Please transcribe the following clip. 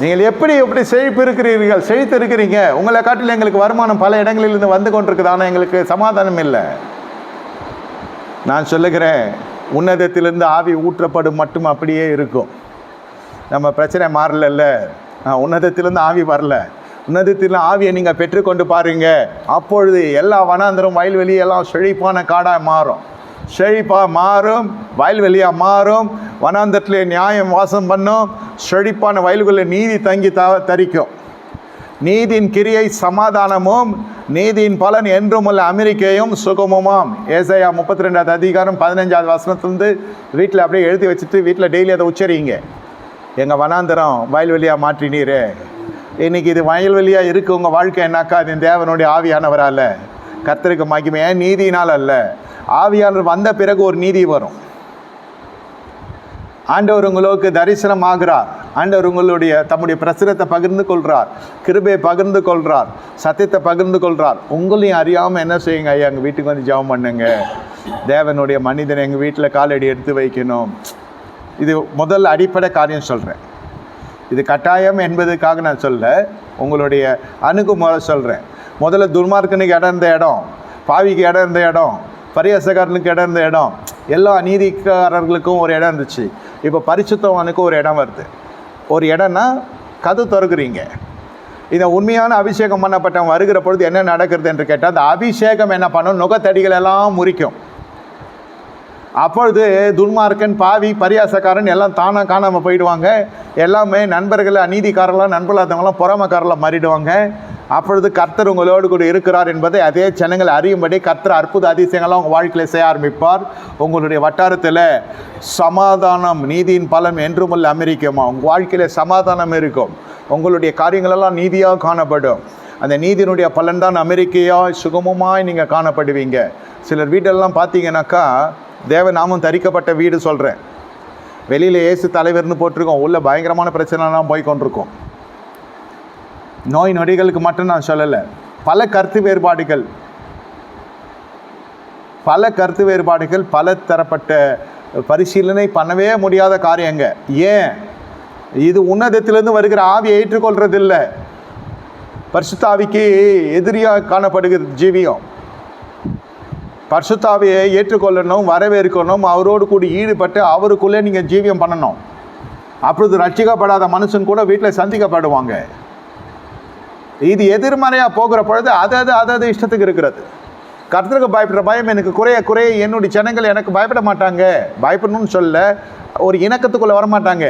நீங்கள் எப்படி எப்படி செழிப்பு இருக்கிறீர்கள்? செழித்து இருக்கிறீங்க. உங்களை காட்டில் எங்களுக்கு வருமானம் பல இடங்களிலிருந்து வந்து கொண்டிருக்குது. ஆனால் எங்களுக்கு சமாதானம் இல்லை. நான் சொல்லுகிறேன் உன்னதத்திலிருந்து ஆவி ஊற்றப்படும் மட்டும் அப்படியே இருக்கும். நம்ம பிரச்சனை மாறலல்ல. ஆ, உன்னதத்திலிருந்து ஆவி வரல. உன்னதத்தில் ஆவியை நீங்கள் பெற்றுக்கொண்டு பாருங்க. அப்பொழுது எல்லா வனாந்தரம் வயல்வெளி எல்லாம் செழிப்பான காடாக மாறும். செழிப்பாக மாறும் வயல்வெளியாக மாறும் வனாந்தத்தில் நியாயம் வாசம் பண்ணும் செழிப்பான வயல்களில் நீதி தங்கி த தரிக்கும். நீதியின் கிரியை சமாதானமும் நீதியின் பலன் என்றும் உள்ள அமெரிக்கையும் சுகமுமாம். ஏசையா முப்பத்தி ரெண்டாவது அதிகாரம் பதினஞ்சாவது வசனத்துலேருந்து வீட்டில் அப்படியே எழுதி வச்சுட்டு வீட்டில் டெய்லி அதை உச்சரிங்க. எங்கள் வனாந்தரம் வயல்வெளியாக மாற்றினீர் இன்னைக்கு இது வயல்வெளியாக இருக்குது உங்கள் வாழ்க்கை என்னாக்கா? அது தேவனுடைய ஆவியானவரால். கத்தருக்கு மகிமை. ஏன் நீதியினால் அல்ல? ஆவியாளர் வந்த பிறகு ஒரு நீதி வரும். ஆண்டவர் உங்களுக்கு தரிசனம் ஆகிறார் ஆண்டவர் உங்களுடைய தம்முடைய பிரசுரத்தை பகிர்ந்து கொள்கிறார் கிருபையை பகிர்ந்து கொள்கிறார் சத்தியத்தை பகிர்ந்து கொள்கிறார் உங்களையும் அறியாமல் என்ன செய்யுங்க ஐயா? எங்கள் வீட்டுக்கு வந்து ஜெபம் பண்ணுங்க. தேவனுடைய மனிதனை எங்கள் வீட்டில் காலடி எடுத்து வைக்கணும். இது முதல் அடிப்படை காரியம் சொல்கிறேன் இது கட்டாயம் என்பதுக்காக நான் சொல்ல உங்களுடைய அணுகுமுறை சொல்கிறேன் முதல்ல துர்மார்க்கனுக்கு இடம் இருந்த இடம் பாவிக்கு இடம் இருந்த இடம் பரியாசக்காரனுக்கு இடம் இருந்த இடம். எல்லா நீதிக்காரர்களுக்கும் ஒரு இடம் இருந்துச்சு. இப்போ பரிசுத்தவானுக்கு ஒரு இடம் வருது. ஒரு இடம்னா கது திறக்குறீங்க. இந்த உண்மையான அபிஷேகம் பண்ணப்பட்டவன் வருகிற பொழுது என்ன நடக்கிறது என்று கேட்டால் அந்த அபிஷேகம் என்ன பண்ணும்? நுகத்தடிகள் எல்லாம் முறிக்கும். அப்பொழுது துன்மார்க்கன் பாவி பரியாசக்காரன் எல்லாம் தானாக காணாமல் போயிடுவாங்க. எல்லாமே நண்பர்கள் அநீதிக்காரர்களாம் நண்பர்களாதவங்களாம் பொறாமக்காரர்களாக மாறிடுவாங்க. அப்பொழுது கர்த்தர் உங்களோடு கூட இருக்கிறார் என்பதை அதே ஜனங்கள் அறியும்படி கர்த்தர் அற்புத அதிசயங்கள்லாம் உங்கள் வாழ்க்கையில் செய்ய ஆரம்பிப்பார். உங்களுடைய வட்டாரத்தில் சமாதானம் நீதியின் பலன் என்றுமுள்ள அமெரிக்கமா? உங்கள் வாழ்க்கையில் சமாதானம் இருக்கும். உங்களுடைய காரியங்களெல்லாம் நீதியாக காணப்படும். அந்த நீதியினுடைய பலன் தான் அமெரிக்கையாக சுகமுமாய் நீங்கள் காணப்படுவீங்க. சிலர் வீட்டெல்லாம் பார்த்தீங்கன்னாக்கா தேவநாமம் தரிக்கப்பட்ட வீடு சொல்கிறேன் வெளியில் இயேசு தலைவர்னு போட்டிருக்கோம். உள்ளே பயங்கரமான பிரச்சனைலாம் போய் கொண்டிருக்கோம். நோய் நொடிகளுக்கு மட்டும் நான் சொல்லலை. பல கருத்து வேறுபாடுகள். பல கருத்து வேறுபாடுகள் பல தரப்பட்ட பரிசீலனை பண்ணவே முடியாத காரியங்க ஏன்? இது உன்னதத்திலேருந்து வருகிற ஆவியை ஏற்றுக்கொள்றதில்லை. பரிசுத்தாவிக்கு எதிரியாக காணப்படுகிற ஜீவியம். பர்சுத்தாவையை ஏற்றுக்கொள்ளணும் வரவேற்கணும் அவரோடு கூடி ஈடுபட்டு அவருக்குள்ளே நீங்கள் ஜீவியம் பண்ணணும். அப்பொழுது ரட்சிக்கப்படாத மனுஷன் கூட வீட்டில் சந்திக்கப்படுவாங்க. இது எதிர்மறையாக போகிற பொழுது அது அது அது அது இஷ்டத்துக்கு இருக்கிறது. கருத்துக்கு பயப்படுற பயம் எனக்கு குறைய குறைய என்னுடைய ஜனங்கள் எனக்கு பயப்பட மாட்டாங்க. பயப்படணும்னு சொல்ல ஒரு இணக்கத்துக்குள்ளே வர மாட்டாங்க